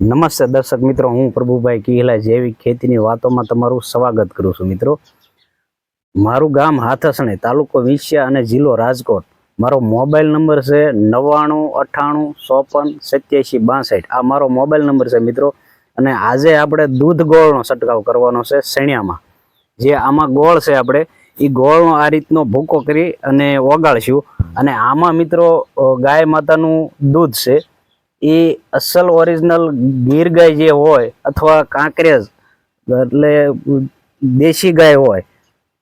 નમસ્તે દર્શક મિત્રો, હું પ્રભુભાઈ કિહલા જૈવિક ખેતીની વાતોમાં તમારું સ્વાગત કરું છું મિત્રો. મારું ગામ હાથસણી, તાલુકો વિંછિયા અને જિલ્લો રાજકોટ. મારો મોબાઈલ નંબર છે નવ્વાણું, અઠ્ઠાણું, ચોપન, સત્યાસી, બાસઠ. આ મારો મોબાઈલ નંબર છે મિત્રો, અને આજે આપણે દૂધ ગોળનો છંટકાવ કરવાનો છે શેણિયામાં. જે આમાં ગોળ છે આપણે એ ગોળનો આ રીતનો ભૂકો કરી અને ઓગાળશું. અને આમાં મિત્રો ગાય માતાનું દૂધ છે. એ અસલ ઓરિજિનલ ગીર ગાય જે હોય અથવા કાંકરેજ, એટલે દેશી ગાય હોય,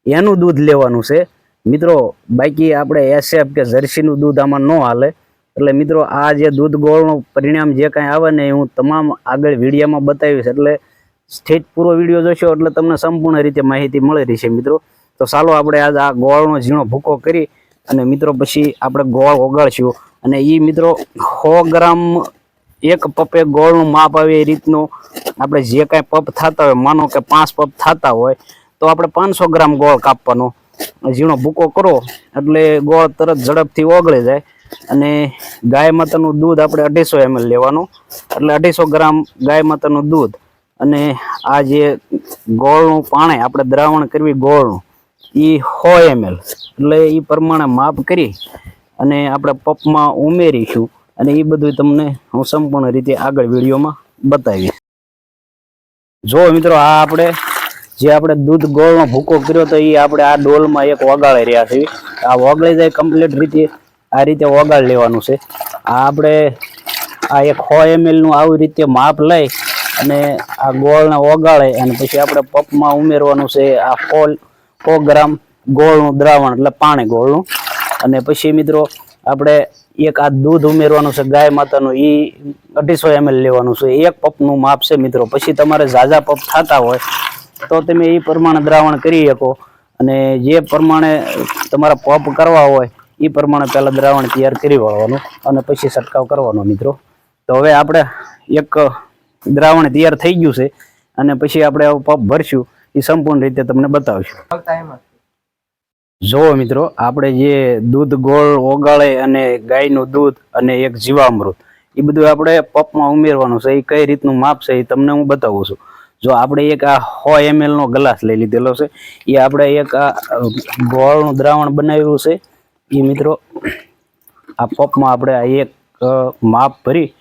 એનું દૂધ લેવાનું છે. મિત્રો, બાકી આપણે એસએફ કે જર્સીનું દૂધ આમાં ન હાલે. એટલે મિત્રો, આ જે દૂધ ગોળનું પરિણામ જે કાંઈ આવે ને હું તમામ આગળ વિડીયોમાં બતાવીશ. એટલે સ્થિત પૂરો વીડિયો જોશો એટલે તમને સંપૂર્ણ રીતે માહિતી મળી રહેશે મિત્રો. તો ચાલો આપણે આજ આ ગોળનો ઝીણો ભૂકો કરી અને મિત્રો, પછી આપણે ગોળ ઓગાળશું. અને એ મિત્રો સો ગ્રામ એક પપે ગોળનું માપ આવે એ રીતનું. આપણે જે કાંઈ પપ થતા હોય, માનો કે પાંચ પપ થતા હોય, તો આપણે પાંચસો ગ્રામ ગોળ કાપવાનો. ઝીણો ભૂકો કરો, એટલે ગોળ તરત ઝડપથી ઓગળી જાય. અને ગાય માતાનું દૂધ આપણે અઢીસો એમએલ લેવાનું. એટલે અઢીસો ગ્રામ ગાય માતાનું દૂધ. અને આ જે ગોળનું પાણી આપણે દ્રાવણ કરવી ગોળનું એ સો એમએલ. એટલે એ પ્રમાણે માપ કરી અને આપણે પપમાં ઉમેરીશું. અને એ બધું તમને હું સંપૂર્ણ રીતે આગળ વિડીયોમાં બતાવીશ. જો મિત્રો, આ આપણે, જે આપણે દૂધ ગોળનો ભૂકો કર્યો તો એ આપણે આ ડોલમાં એક વગાડી રહ્યા છીએ. આ વગાડી જાય કમ્પ્લીટ રીતે, આ રીતે વગાડ લેવાનું છે. આ આપણે, આ એક સો એમએલનું આવી રીતે માપ લઈ અને આ ગોળને ઓગાળે અને પછી આપણે પપમાં ઉમેરવાનું છે આ સો સો ગ્રામ ગોળનું દ્રાવણ, એટલે પાણી ગોળનું. અને પછી મિત્રો, આપણે એક આ દૂધ ઉમેરવાનું છે, ગાય માતાનું એ અઢીસો એમએલ લેવાનું છે. એક પપનું માપ છે મિત્રો. પછી તમારે ઝાઝા પપ થતા હોય, તો તમે એ પ્રમાણે દ્રાવણ કરી શકો. અને જે પ્રમાણે તમારા પપ કરવા હોય એ પ્રમાણે પહેલાં દ્રાવણ તૈયાર કરી વાળવાનું અને પછી છંટકાવ કરવાનો મિત્રો. તો હવે આપણે એક દ્રાવણ તૈયાર થઈ ગયું છે અને પછી આપણે પપ ભરશું. એ સંપૂર્ણ રીતે તમને બતાવશું. જુઓ મિત્રો, આપણે જે દૂધ ગોળ ઓગાળે અને ગાયનું દૂધ અને એક જીવામૃત એ બધું આપણે પપમાં ઉમેરવાનું છે એ કઈ રીતનું માપ છે એ તમને હું બતાવું છું. જો આપણે એક આ સો એમએલનો ગ્લાસ લઈ લીધેલો છે એ આપણે એક આ ગોળનું દ્રાવણ બનાવ્યું છે. એ મિત્રો, આ પપમાં આપણે આ એક માપ ભરી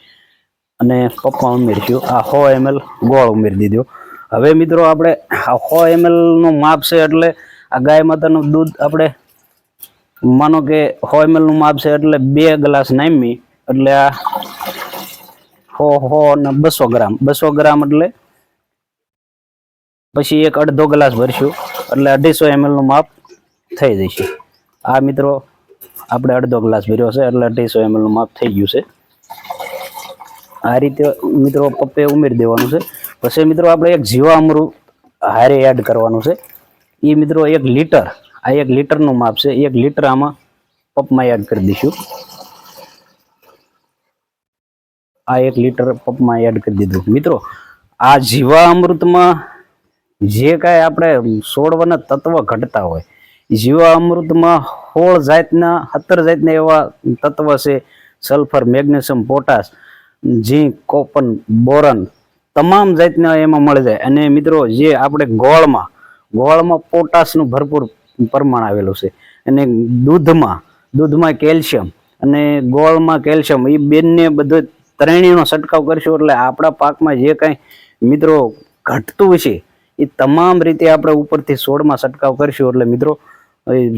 અને પપમાં ઉમેરીશું. આ સો એમએલ ગોળ ઉમેરી દીધો. હવે મિત્રો, આપણે આ સો એમએલનું માપ છે એટલે આ ગાય માતાનું દૂધ આપણે માનો કે સો એમએલનું માપ છે એટલે બે ગ્લાસ નામી, એટલે આ સો સો અને બસો ગ્રામ. બસો ગ્રામ એટલે પછી એક અડધો ગ્લાસ ભરશું, એટલે અઢીસો એમએલનું માપ થઈ જશે. આ મિત્રો આપણે અડધો ગ્લાસ ભર્યો છે, એટલે અઢીસો એમએલનું માપ થઈ ગયું છે. આ રીતે મિત્રો પપ્પે ઉમેરી દેવાનું છે. પછી મિત્રો આપણે એક જીવામૃત હારે એડ કરવાનું છે. એ મિત્રો એક લીટર, આ એક લીટરનું માપ છે, એક લીટર આમાં પપમાં એડ કરી દઈશું. આ એક લીટર પપમાં એડ કરી દીધું. મિત્રો, આ જીવા અમૃતમાં જે કાંઈ આપણે છોડવાના તત્વ ઘટતા હોય જીવા અમૃતમાં સોળ જાતના સત્તર જાતના એવા તત્વ છે, sulphur, magnesium, potash, zinc, copper, boron, તમામ જાતના એમાં મળી જાય. અને મિત્રો, જે આપણે ગોળમાં ગોળમાં પોટાશનું ભરપૂર પ્રમાણ આવેલું છે. અને દૂધમાં દૂધમાં કેલ્શિયમ અને ગોળમાં કેલ્શિયમ એ બેનને બધો ત્રણેયનો છંટકાવ કરશું એટલે આપણા પાકમાં જે કાંઈ મિત્રો ઘટતું છે એ તમામ રીતે આપણે ઉપરથી છોડમાં છંટકાવ કરશું. એટલે મિત્રો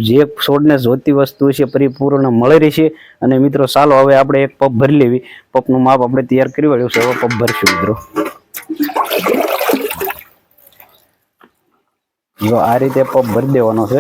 જે છોડને જોતી વસ્તુ છે પરિપૂર્ણ મળી રહેશે. અને મિત્રો, ચાલો હવે આપણે એક પપ ભરી લેવી. પપનું માપ આપણે તૈયાર કરી વાળ્યું છે. હવે પપ ભરશું મિત્રો. જો આ રીતે પપ ભરી દેવાનો છે.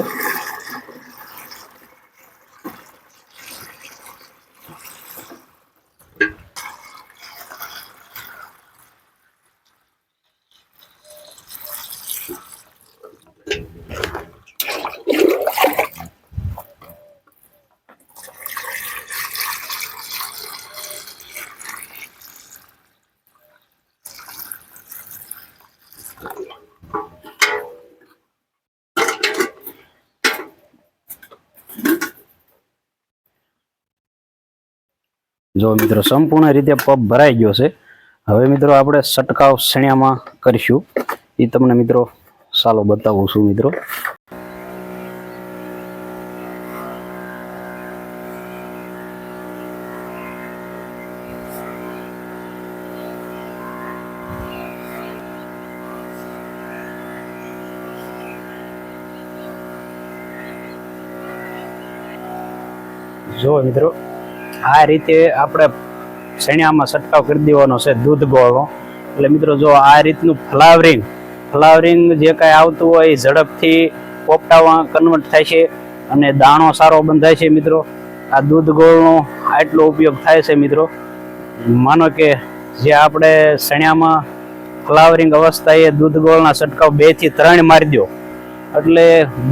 જો મિત્રો સંપૂર્ણ રીતે પપ ભરાઈ ગયો છે. હવે મિત્રો આપણે સટકાવ સણિયામાં કરીશું. એ તમને મિત્રો સાલો બતાવું છું મિત્રો. જો મિત્રો આ રીતે આપણે શણિયામાં છંટકાવ કરી દેવાનો છે દૂધ ગોળનો. એટલે મિત્રો જો આ રીતનું ફ્લાવરિંગ ફ્લાવરિંગ જે કાંઈ આવતું હોય એ ઝડપથી પોપટામાં કન્વર્ટ થાય છે અને દાણો સારો બંધાય છે મિત્રો. આ દૂધ ગોળનો આટલો ઉપયોગ થાય છે મિત્રો. માનો કે જે આપણે શણિયામાં ફ્લાવરિંગ અવસ્થાએ દૂધ ગોળના છંટકાવ બેથી ત્રણ મારી દો એટલે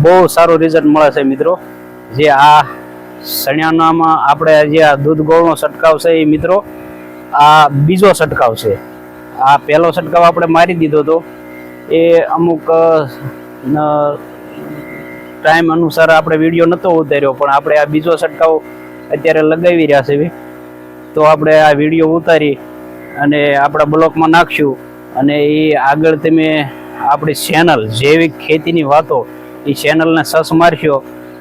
બહુ સારું રિઝલ્ટ મળે છે મિત્રો. જે આ સણિયાનામાં આપણે જે આ દૂધ ગોળનો છંટકાવ છે એ મિત્રો, આ બીજો છંટકાવ છે. આ પહેલો છંટકાવ આપણે મારી દીધો હતો. એ અમુક ટાઈમ અનુસાર આપણે વીડિયો નહોતો ઉતાર્યો, પણ આપણે આ બીજો છંટકાવ અત્યારે લગાવી રહ્યા છે તો આપણે આ વીડિયો ઉતારી અને આપણા બ્લોકમાં નાખશું અને એ આગળ તમે આપણી ચેનલ જૈવિક ખેતીની વાતો, એ ચેનલને સસ મારશો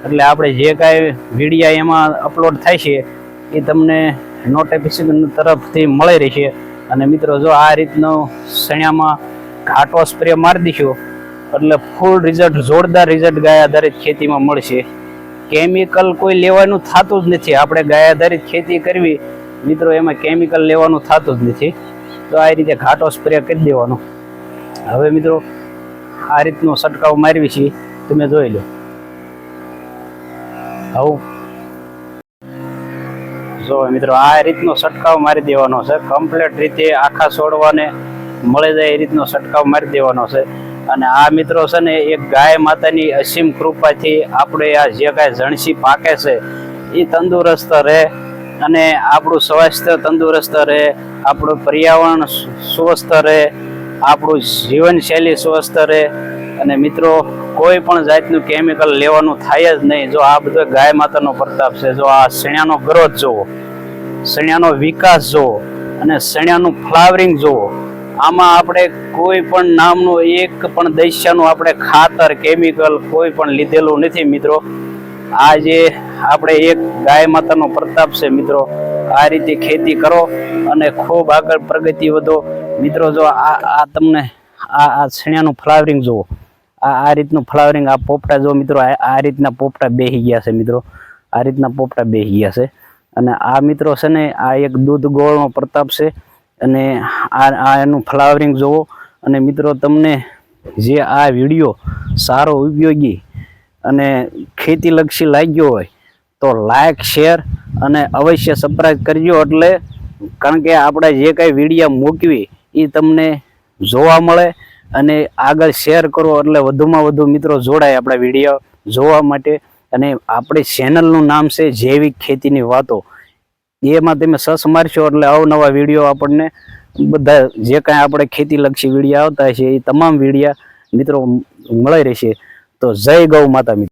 એટલે આપણે જે કાંઈ વિડીયા એમાં અપલોડ થાય છે, એ તમને નોટિફિકેશન તરફથી મળી રહેશે. અને મિત્રો, જો આ રીતનો શણિયામાં ઘાટો સ્પ્રે મારી દઈશું, એટલે ફૂલ રિઝલ્ટ જોરદાર રિઝલ્ટ ગાય આધારિત ખેતીમાં મળશે. કેમિકલ કોઈ લેવાનું થતું જ નથી. આપણે ગાય આધારિત ખેતી કરવી, મિત્રો, એમાં કેમિકલ લેવાનું થતું જ નથી. તો આ રીતે ઘાટો સ્પ્રે કરી દેવાનો. હવે મિત્રો, આ રીતનો છંટકાવ મારવી છે. તમે જોઈ લો. આવું. જો મિત્રો, આ રીતનો છંટકાવ મારી દેવાનો છે. કમ્પ્લીટ રીતે આખા છોડવાને મળી જાય એ રીતનો છટકાવ મારી દેવાનો છે. અને આ મિત્રો છે ને એક ગાય માતાની અસીમ કૃપાથી આપણે આ જે કાંઈ જણસી પાકે છે, એ તંદુરસ્ત રહે અને આપણું સ્વાસ્થ્ય તંદુરસ્ત રહે, આપણું પર્યાવરણ સ્વસ્થ રહે, આપણું જીવનશૈલી સ્વસ્થ રહે અને મિત્રો, કોઈ પણ જાતનું કેમિકલ લેવાનું થાય જ નહીં. જો આ બધો ગાય માતાનો પ્રતાપ છે, જો આ શણ્યાનો ગ્રોથ જુઓ શણિયાનો વિકાસ જુઓ અને શણિયાનું ફ્લાવરિંગ જુઓ આમાં આપણે કોઈ પણ નામનું એક પણ દૈસ્યાનું આપણે ખાતર કેમિકલ કોઈ પણ લીધેલું નથી, મિત્રો. આ જે આપણે એક ગાય માતાનો પ્રતાપ છે, મિત્રો, આ રીતે ખેતી કરો અને ખૂબ આગળ પ્રગતિ વધો. મિત્રો, જો આ આ તમને આ આ શણ્યાનું ફ્લાવરિંગ જુઓ આ આ રીતનું ફ્લાવરિંગ આ પોપટા જો મિત્રો, આ રીતના પોપટા બેહી ગયા છે મિત્રો. આ રીતના પોપટા બેહી ગયા છે. અને આ મિત્રો છે ને, આ એક દૂધ ગોળનો પ્રતાપ છે. અને આ આ એનું ફ્લાવરિંગ જુઓ અને મિત્રો, તમને જે આ વીડિયો સારો ઉપયોગી અને ખેતીલક્ષી લાગ્યો હોય, તો લાઇક શેર અને અવશ્ય સબસ્ક્રાઈબ કરજો. એટલે કારણ કે આપણે જે કાંઈ વિડીયા મૂકવી એ તમને જોવા મળે. અને આગળ શેર કરો એટલે વધુમાં વધુ મિત્રો જોડાય આપણા વીડિયો જોવા માટે. અને આપણી ચેનલનું નામ છે જૈવિક ખેતીની વાતો. એમાં તમે સસ મારશો એટલે અવનવા વીડિયો આપણને બધા જે કાંઈ આપણે ખેતીલક્ષી વિડીયા આવતા છે એ તમામ વિડીયા મિત્રો મળી રહેશે. તો જય ગૌ માતા મિત્રો